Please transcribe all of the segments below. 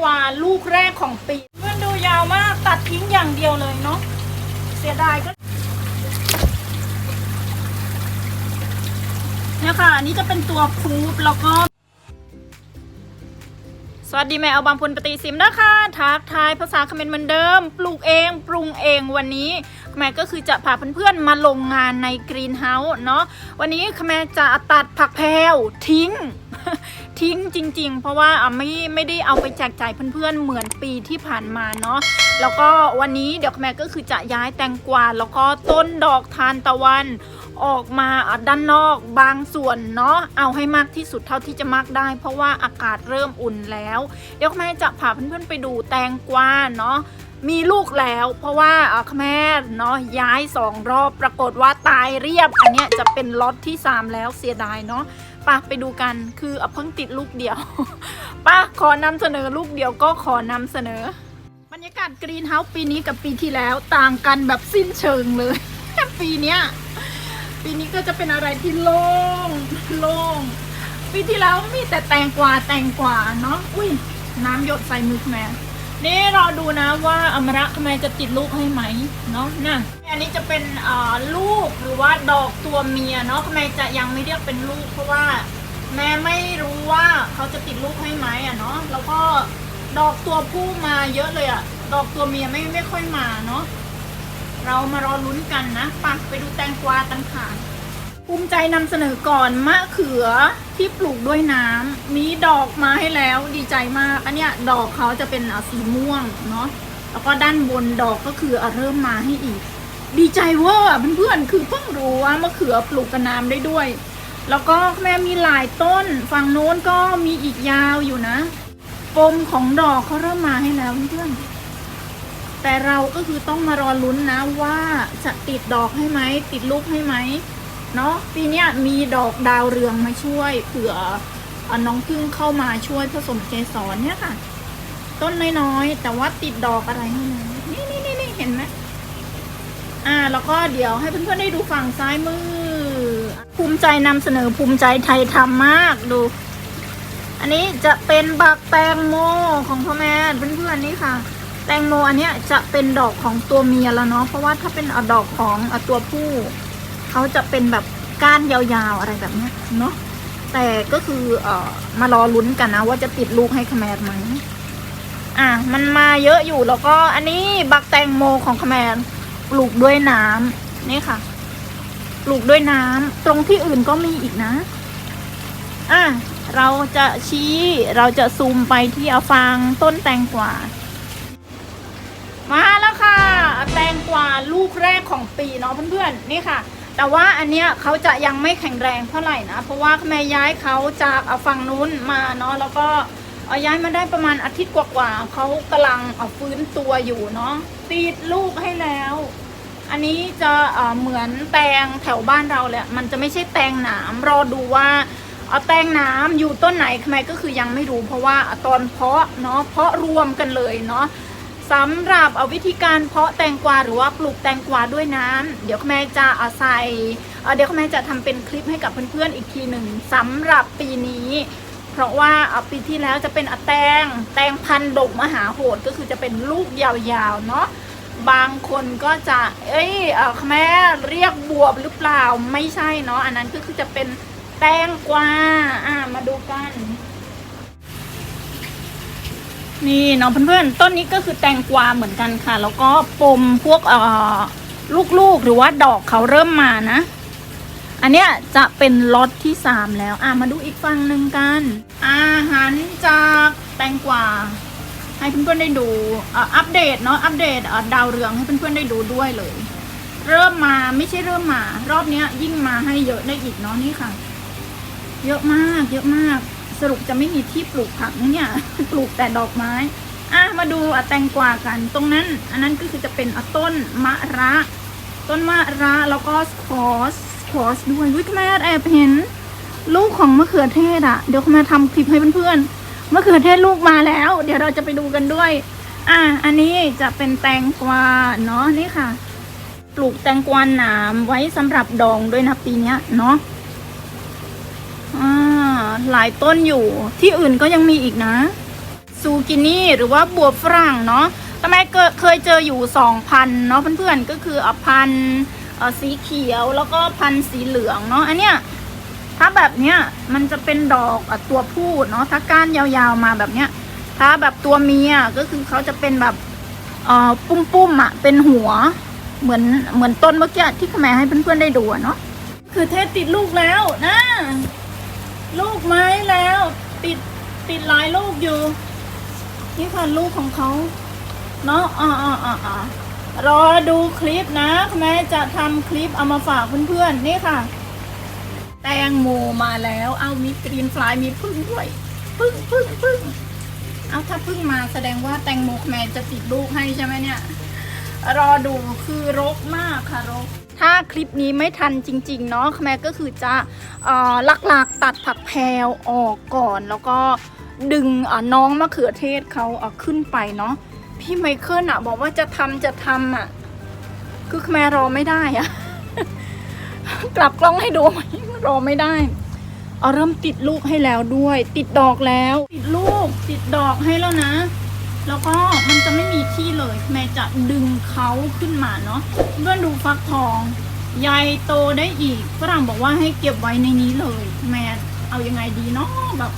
กวาลูกแรกของปีเพื่อนดูยาวมากตัดทิ้งอย่างเดียวเลยเนาะเสียดายก็เนี่ยค่ะอันนี้จะเป็นตัวพูบแล้วก็ สวัสดีแม่เอาบางพลปฏิสิมนะคะทักทายภาษาคอมเขมรเหมือนเดิม ปลูกเองปรุงเองวันนี้แม่ก็คือจะพาเพื่อนๆมาลงงานในกรีนเฮาส์เนาะวันนี้แม่จะตัดผักแพวทิ้ง ทิ้งจริง ๆ เพราะว่าไม่ไม่ได้เอาไปแจกจ่ายเพื่อนๆเหมือนปีที่ผ่านมาเนาะแล้วก็วันนี้เดี๋ยวแม่ก็คือจะย้ายแตงกวาแล้วก็ต้นดอกทานตะวัน ออกมาด้านนอกบางส่วนเนาะเอาให้มากที่สุดเท่าที่จะมากได้ เพราะว่าอากาศเริ่มอุ่นแล้ว เดี๋ยวแม่จะพาเพื่อนๆไปดูแตงกวาเนาะมีลูกแล้วเพราะว่าอะแม่เนาะย้ายสองรอบปรากฏว่าตายเรียบ อันเนี้ยจะเป็นล็อตที่ 3 แล้วเสียดายเนาะป่ะไปดูกันคือเพิ่งติดลูกเดียวป่ะขอนำเสนอลูกเดียวก็ขอนำเสนอ บรรยากาศกรีนเฮาส์ปีนี้กับปีที่แล้วต่างกันแบบสิ้นเชิงเลย ปีเนี้ย ปีนี้ก็จะเป็นอะไรที่โล่งโล่งปีที่แล้วมีแต่แตงกวาแตงกวาเนาะอุ้ยน้ำหยดใส่มือแม่นี่รอดูนะว่าอมระทำไมจะติดลูกให้ไหมเนาะน่ะอันนี้จะเป็นลูกหรือว่าดอกตัวเมียเนาะทำไมจะยังไม่เรียกเป็นลูกเพราะว่าแม่ไม่รู้ว่าเขาจะติดลูกให้ไหมอะเนาะแล้วก็ดอกตัวผู้มาเยอะเลยอะดอกตัวเมียไม่ไม่ค่อยมาเนาะ เรามารอลุ้นกันนะปักไปดูแตงกวากันค่ะภูมิใจนำเสนอก่อนมะเขือที่ปลูกด้วยน้ำมีดอกมาให้แล้วดีใจมาก อันเนี้ยดอกเขาจะเป็นสีม่วงเนาะแล้วก็ด้านบนดอกก็คืออเริ่มมาให้อีก ดีใจเวอร์เพื่อนๆคือเพิ่งรู้ว่ามะเขือปลูกกับน้ำได้ด้วย แล้วก็แม่มีหลายต้นฝั่งโน้นก็มีอีกยาวอยู่นะปมของดอกเขาเริ่มมาให้แล้วเพื่อนๆ แต่เราก็คือต้องมารอลุ้นนะว่าจะติดดอกให้ไหมติดลูกให้ไหมเนาะปีนี้มีดอกดาวเรืองมาช่วยเผื่ออน้องพึ่งเข้ามาช่วยผสมเกสรเนี่ยค่ะ ต้นน้อยๆแต่ว่าติดดอกอะไรให้นะนี่นี่นี่นี่เห็นไหมอ่าแล้วก็เดี๋ยวให้เพื่อนๆได้ดูฝั่งซ้ายมือ ภูมิใจนำเสนอภูมิใจไทยทำมากดู อันนี้จะเป็นบักแตงโมของพ่อแม่เพื่อนๆนี่ค่ะ แตงโมอันเนี้ยจะเป็นดอกของตัวเมียแล้วเนาะเพราะว่าถ้าเป็นอดอกของอตัวผู้เขาจะเป็นแบบก้านยาวๆอะไรแบบเนี้ยเนาะแต่ก็คือเอ่อมารอลุ้นกันนะ ว่าจะติดลูกให้ขแมรไหมอะมันมาเยอะอยู่แล้วก็อันนี้บักแตงโมของขแมรปลูกด้วยน้ำนี่ค่ะ ปลูกด้วยน้ำตรงที่อื่นก็มีอีกนะอะเราจะชี้เราจะซูมไปที่อาฟางต้นแตงกวา มาแล้วค่ะ แตงกวาลูกแรกของปีเนาะเพื่อนๆนี่ค่ะ แต่ว่าอันเนี้ยเขาจะยังไม่แข็งแรงเท่าไหร่นะ เพราะว่าแม่ย้ายเขาจากเอาฝั่งนู้นมาเนาะแล้วก็เอาย้ายมาได้ประมาณอาทิตย์กว่าๆเขากำลังเอาฟื้นตัวอยู่เนาะติดลูกให้แล้ว อันนี้จะเอ่อเหมือนแตงแถวบ้านเราแหละมันจะไม่ใช่แตงหนามรอดูว่าเอาแตงหนามอยู่ต้นไหนทำไมก็คือยังไม่รู้ เพราะว่าตอนเพาะเนาะเพาะรวมกันเลยเนาะ สำหรับเอาวิธีการเพาะแตงกวาหรือว่าปลูกแตงกวาด้วยน้ำเดี๋ยวแม่จะเอาใส่เดี๋ยวแม่จะทำเป็นคลิปให้กับเพื่อนๆอีกทีหนึ่งสำหรับปีนี้ เพราะว่าปีที่แล้วจะเป็นอแตงแตงพันดกมหาโหดก็คือจะเป็นลูกยาวๆเนาะบางคนก็จะ เอ้ยอแม่เรียกบวบหรือเปล่าไม่ใช่เนาะอันนั้นก็คือจะเป็นแตงกวาอ่ามาดูกัน นี่เนาะเพื่อนๆ ต้นนี้ก็คือแตงกวาเหมือนกันค่ะ แล้วก็ปมพวกเอ่อลูกๆหรือว่าดอกเขาเริ่มมานะ อันเนี้ยจะเป็นล็อตที่สามแล้วอะมาดูอีกฝั่งหนึ่งกัน อาหารจากแตงกวาให้เพื่อนๆได้ดูอัปเดตเนาะอัปเดตดาวเรืองให้เพื่อนๆได้ดูด้วยเลย เริ่มมาไม่ใช่เริ่มมา รอบเนี้ยยิ่งมาให้เยอะได้อีกเนาะนี่ค่ะ เยอะมากเยอะมาก สรุปจะไม่มีที่ปลูกผักเนี่ยปลูกแต่ดอกไม้อะมาดูอะแตงกวากัน ตรงนั้น อันนั้นก็คือจะเป็นต้นมะระ ต้นมะระแล้วก็สควอสสควอสด้วยวิคุณแม่แอบเห็น ลูกของมะเขือเทศอะเดี๋ยวคุณแม่ทำคลิปให้เพื่อนๆมะเขือเทศลูกมาแล้ว เดี๋ยวเราจะไปดูกันด้วย อะอันนี้จะเป็นแตงกวาเนาะนี่ค่ะ ปลูกแตงกวาหนามไว้สำหรับดองด้วยนะปีเนี้ยเนาะ หลายต้นอยู่ ที่อื่นก็ยังมีอีกนะ ซูกินี่หรือว่าบัวฝรั่งเนาะทำไมเเคยเจออยู่สองพันเนาะเพื่อนๆ ก็คืออะพันอ่อสีเขียวแล้วก็พันสีเหลืองเนาะอันเนี้ยถ้าแบบเนี้ยมันจะเป็นดอกอะตัวผู้เนาะถ้าก้านยาวๆมาแบบเนี้ย ถ้าแบบตัวเมียก็คือเขาจะเป็นแบบเอ่อปุ้มๆอะเป็นหัวเหมือนเหมือนต้นเมื่อกี้ที่คุณแม่ให้เพื่อนๆได้ดูเนาะคือเทศติดลูกแล้วนะ ลูกไม้แล้ว ติดติดหลายลูกอยู่ นี่ค่ะลูกของเขาเนาะอ่าอ่าอ่าอ่ารอดูคลิปนะแม่จะทำคลิปเอามาฝากเพื่อนๆนี่ค่ะ แตงโมมาแล้ว เอามีกรีนฟลายมีพึ่งด้วยพึ่งพึ่งพึ่งเอาถ้าพึ่งมาแสดงว่าแตงโมแม่จะติดลูกให้ใช่ไหมเนี่ย รอดูคือรกมากค่ะรก ถ้าคลิปนี้ไม่ทันจริง ๆ เนาะแม่ก็คือจะหลักๆตัดผักแพรวออกก่อน แล้วก็ดึงน้องมะเขือเทศเขาเขึ้นไปเนาะพี่ไมเคิลอะบอกว่าจะทำจะทำอะคือแม่รอไม่ได้อะกลับกล้องให้ดูไหมรอไม่ได้เอาเริ่มติดลูกให้แล้วด้วย ติดดอกแล้ว ติดลูก ติดดอกให้แล้วนะ แล้วก็มันจะไม่มีที่เลย แม่จะดึงเขาขึ้นมาเนาะเพื่อนดูฟักทองใหญ่โตได้อีกฝรั่งบอกว่าให้เก็บไว้ในนี้เลย แม่เอายังไงดีเนาะแบบ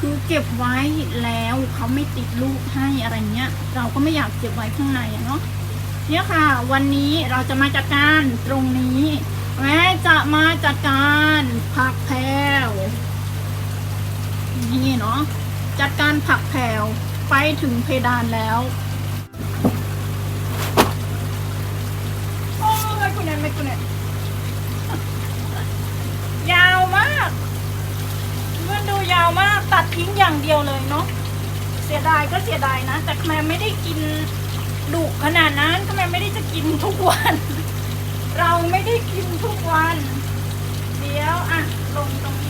คือเก็บไว้แล้วเขาไม่ติดลูกให้อะไรเงี้ย เราก็ไม่อยากเก็บไว้ข้างในเนาะเนี่ยค่ะ วันนี้เราจะมาจัดการตรงนี้แม่จะมาจัดการผักแพรวนี่เนาะจัดการผักแพรว ไปถึงเพดานแล้วโอ้ไม่คุณแนนไม่คุณแนนยาวมากเพื่อนดูยาวมากตัดทิ้งอย่างเดียวเลยเนาะเสียดายก็เสียดายนะ แต่แม่ไม่ได้กินดุขนาดนั้นก็แม่ไม่ได้จะกินทุกวัน เราไม่ได้กินทุกวัน เดี๋ยวอะลงตรงนี้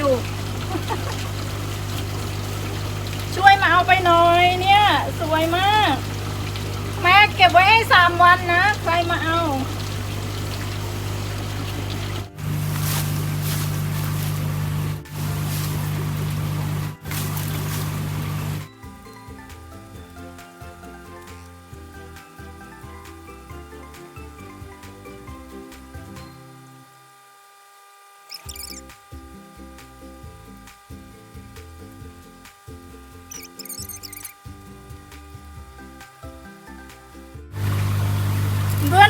ดู ช่วยมาเอาไปหน่อยเนี่ย สวยมาก แม่เก็บไว้ให้สามวันนะ ใครมาเอา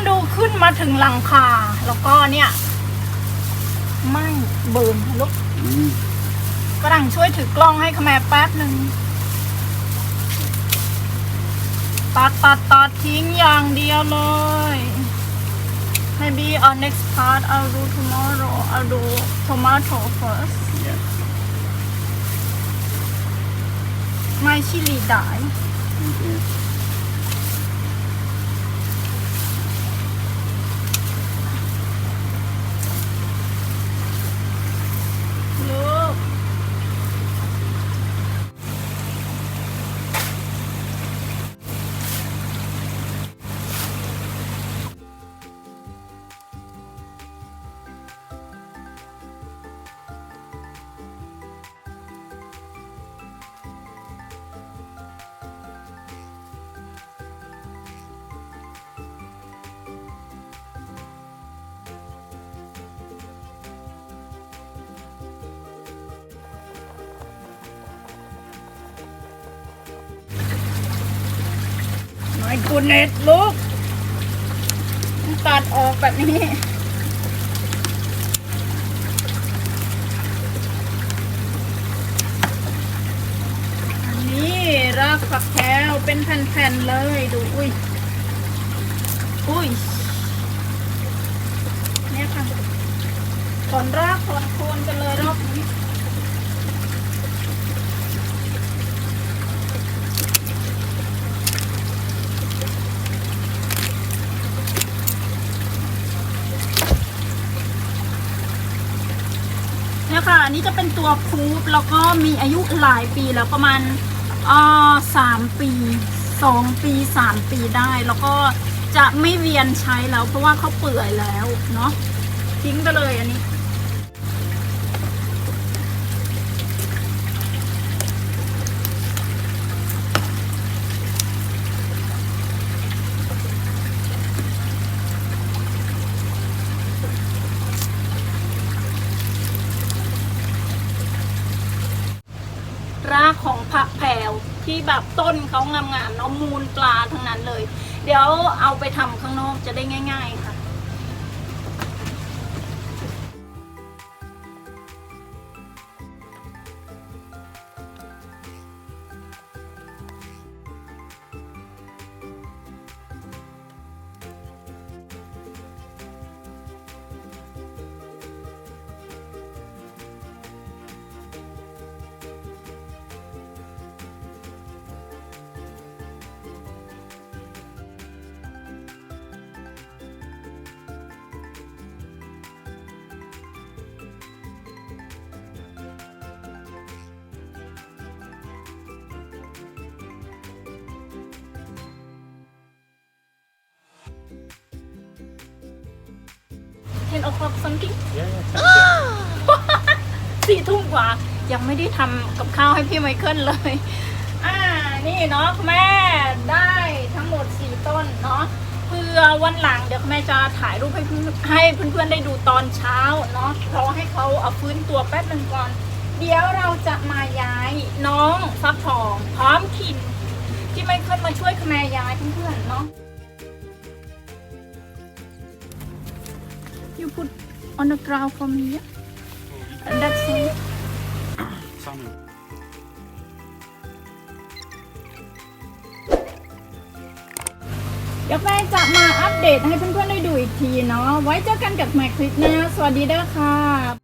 ดูขึ้นมาถึงหลังคา แล้วก็เนี่ยไม่เบิร์นลุกฝรั่งช่วยถือกล้องให้ขแมแป๊บหนึ่งตัดตัดตัดทิ้งอย่างเดียวเลย maybe our next part I'll do tomorrow I'll do tomato first my chili die Look. My goodness ลูกตัดออกแบบนี้อันนี้รากผักแพรวเป็นแผ่นๆเลยดูอุ้ยอุ้ยเนี่ยค่ะถอนรากถอนโคนกันเลยรอบนี้ เนี่ยค่ะ อันนี้จะเป็นตัวพูฟแล้วก็มีอายุหลายปีแล้วประมาณอ่าสามปีสองปีสามปีได้ แล้วก็จะไม่เวียนใช้แล้ว เพราะว่าเขาเปื่อยแล้วเนาะทิ้งไปเลยอันนี้ รากของผักแผ่วที่ แบบต้นเขางามๆเนาะมูลปลาทั้งนั้นเลย เดี๋ยวเอาไปทำข้างนอกจะได้ง่าย ๆ ค่ะ10 o'clock something Yeah, sounds สี่ทุ่มกว่า ยังไม่ได้ทำกับข้าวให้พี่ไมเคิลเลย อ่า นี่เนาะแม่ได้ทั้งหมดสี่ต้นเนาะเพื่อวันหลังเดี๋ยวแม่จะถ่ายรูปให้เพื่อนให้เพื่อนๆได้ดูตอนเช้าเนาะรอให้เขาเอาฟื้นตัวแป๊บหนึ่งก่อน เดี๋ยวเราจะมาย้ายน้องฟักทองพร้อมขินที่ไมเคิลมาช่วยแม่ย้ายเพื่อนๆเนาะ put on the ground for me yeah? That's it Salmon. เดี๋ยวแม่จะมาอัปเดตให้เพื่อนๆได้ดูอีกทีเนาะ ไว้เจอกันกับแม็กคลิปหน้า สวัสดีเด้อค่ะ